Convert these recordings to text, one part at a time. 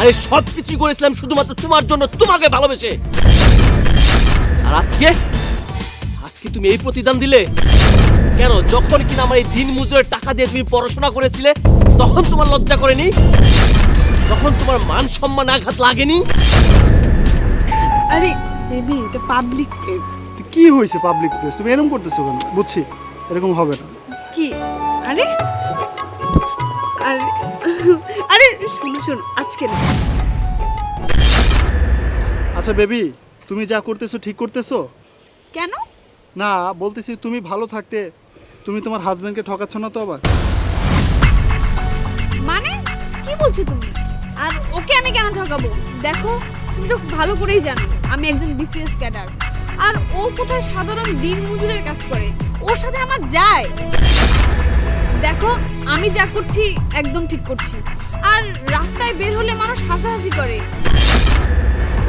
আরে সব কিছুই করেছিলাম শুধুমাত্র তোমার জন্য তোমাকে ভালোবেসে। আর আজকে? আজকে তুমি এই প্রতিদান দিলে? কেন যখন কিনা আমার এই দিন মজুরের টাকা দিয়ে তুমি পড়াশোনা করেছিলে তখন তোমার লজ্জা করেনি? তখন তোমার মান সম্মান আঘাত লাগেনি? আরে বেবি এটা পাবলিক প্লেস কি হয়েছে পাবলিক প্লেস তুমি এরকম করতেছো কেন? বুঝছি এরকম হবে না। কি? আরে আরে আরে শুন শুন আজকে না। আচ্ছা বেবি তুমি যা করতেছো ঠিক করতেছো? কেন? না বলতেছি তুমি ভালো থাকতে তুমি তোমার হাজবেন্ডকে ঠকাচ্ছ না তো আবার? মানে? কি বলছো তুমি? আর ওকে আমি কেন ঠকাবো? দেখো তুমি তো ভালো করেই জানো আমি একজন বিসিএস ক্যাডার আর ও কোথায় সাধারণ দিন মজুরের কাজ করে? ওর সাথে আমার যায়। দেখো আমি যা করছি একদম ঠিক করছি। আর রাস্তায় বের হলে মানুষ হাসাহাসি করে।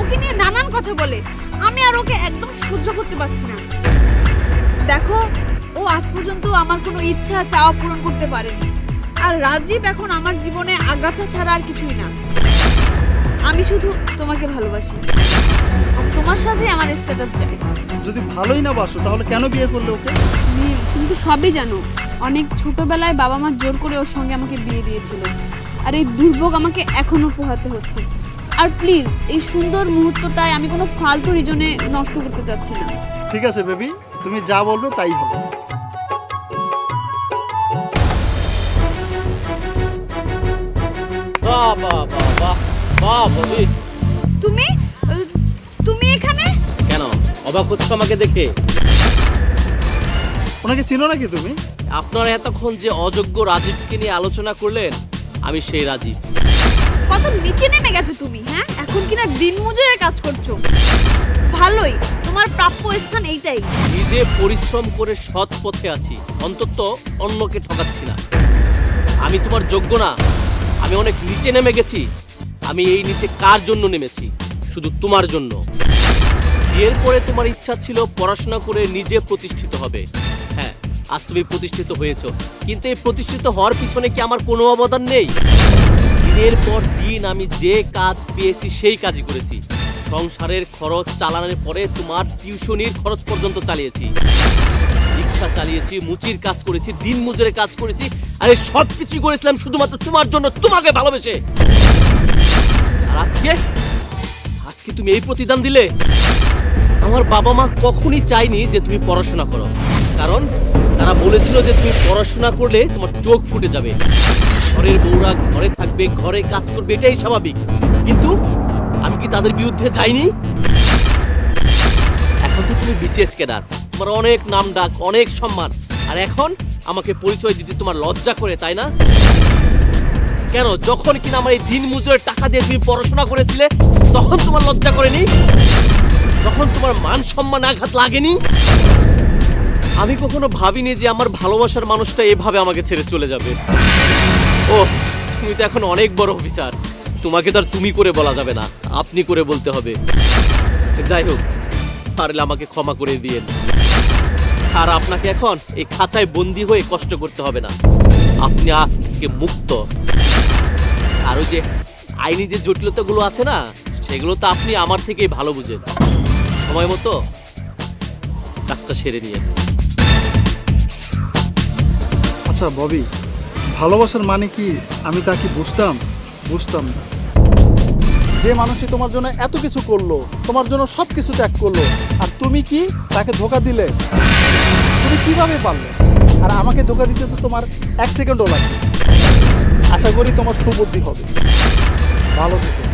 ওকে নিয়ে নানান কথা বলে। আমি আর ওকে একদম সহ্য করতে পারছি না। দেখো ও আজ পর্যন্ত আমার কোনো ইচ্ছা চাওয়া পূরণ করতে পারেনি। আর রাজীব এখন আমার জীবনে আগাছা ছাড়া আর কিছুই না। আমি শুধু তোমাকে ভালোবাসি। আর তোমার সাথে আমার স্ট্যাটাস চাই। যদি ভালোই না বাসো তাহলে কেন বিয়ে করলে ওকে? তুমি তো সবই জানো। অনেক ছোটবেলায় বাবা মা জোর করে ওর সঙ্গে আমাকে বিয়ে দিয়েছিল। আর এই দুর্ভোগ আমাকে এখনও পোহাতে হচ্ছে। আর প্লিজ এই সুন্দর মুহূর্তটায় আমি কোনো ফালতু রিজনে নষ্ট করতে চাচ্ছি না। ঠিক আছে বেবি তুমি যা বলবে তাই হবে। বাহ বাহ বাহ বাহ বাহ ববি তুমি? তুমি এখানে? কেন? অবাক হচ্ছ আমাকে দেখে? ওনাকে চিনো নাকি তুমি? আপনারা এতক্ষণ যে অযোগ্য রাজীবকে নিয়ে আলোচনা করলেন আমি সেই রাজীব। কত নিচে নেমে গেছো তুমি হ্যাঁ? এখন কিনা দিন মজুরের কাজ করছ। ভালোই তোমার প্রাপ্য স্থান এইটাই। নিজে পরিশ্রম করে সৎ পথে আছি অন্তত অন্যকে ঠকাচ্ছি না। আমি তোমার যোগ্য না আমি অনেক নিচে নেমে গেছি আমি এই নিচে কার জন্য নেমেছি? শুধু তোমার জন্য। বিয়ের পরে তোমার ইচ্ছা ছিল পড়াশোনা করে নিজে প্রতিষ্ঠিত হবে। হ্যাঁ আজ তুমি প্রতিষ্ঠিত হয়েছো। কিন্তু এই প্রতিষ্ঠিত হওয়ার পিছনে কি আমার কোনো অবদান নেই? দিনের পর দিন আমি যে কাজ পেয়েছি, সেই কাজই করেছি। সংসারের খরচ চালানোর পরে তোমার টিউশনির খরচ পর্যন্ত চালিয়েছি। রিক্সা চালিয়েছি, মুচির কাজ করেছি, দিন মজুরের কাজ করেছি, আরে সব কিছুই করেছিলাম শুধুমাত্র তোমার জন্য, তোমাকে ভালোবেসে। আর আজকে? আজকে তুমি এই প্রতিদান দিলে? আমার বাবা মা কখনই চায়নি যে তুমি পড়াশোনা করো। কারণ বলেছিল যে তুমি পড়াশোনা করলে তোমার চোখ ফুটে যাবে। ঘরের বউরা ঘরে থাকবে, ঘরে কাজ করবে, এটাই স্বাভাবিক। কিন্তু আমি কি তাদের বিরুদ্ধে যাইনি? এখন তো তুমি বিসিএস ক্যাডার তোমার অনেক নাম ডাক, অনেক সম্মান। আর এখন আমাকে পরিচয় দিতে তোমার লজ্জা করে, তাই না? কেন? যখন কিনা আমার এই দিন মজুরের টাকা দিয়ে তুমি পড়াশোনা করেছিলে, তখন তোমার লজ্জা করেনি? তখন তোমার মান সম্মান আঘাত লাগেনি? আমি কখনো ভাবিনি যে আমার ভালোবাসার মানুষটা এভাবে আমাকে ছেড়ে চলে যাবে। ও তুমি তো এখন অনেক বড় অফিসার। তোমাকে তো আর তুমি করে বলা যাবে না, আপনি করে বলতে হবে। যাই হোক, পারলে আমাকে ক্ষমা করে দিয়েন। আর আপনাকে এখন এই খাঁচায় বন্দি হয়ে কষ্ট করতে হবে না। আপনি আজ থেকে মুক্ত। আর ওই যে আইনি যে জটিলতাগুলো আছে না, সেগুলো তো আপনি আমার থেকেই ভালো বুঝেন। সময় মতো কাজটা সেরে নিয়ে আচ্ছা ববি, ভালোবাসার মানে কি? আমি তা কি বুঝতাম? বুঝতাম না। যে মানুষই তোমার জন্য এত কিছু করল, তোমার জন্য সব কিছু ত্যাগ করল, আর তুমি কি তাকে ধোকা দিলে? তুমি কীভাবে পারলে? আর আমাকে ধোকা দিতে তো তোমার এক সেকেন্ডও লাগবে। আশা করি তোমার সুবুদ্ধি হবে। ভালো থেকো।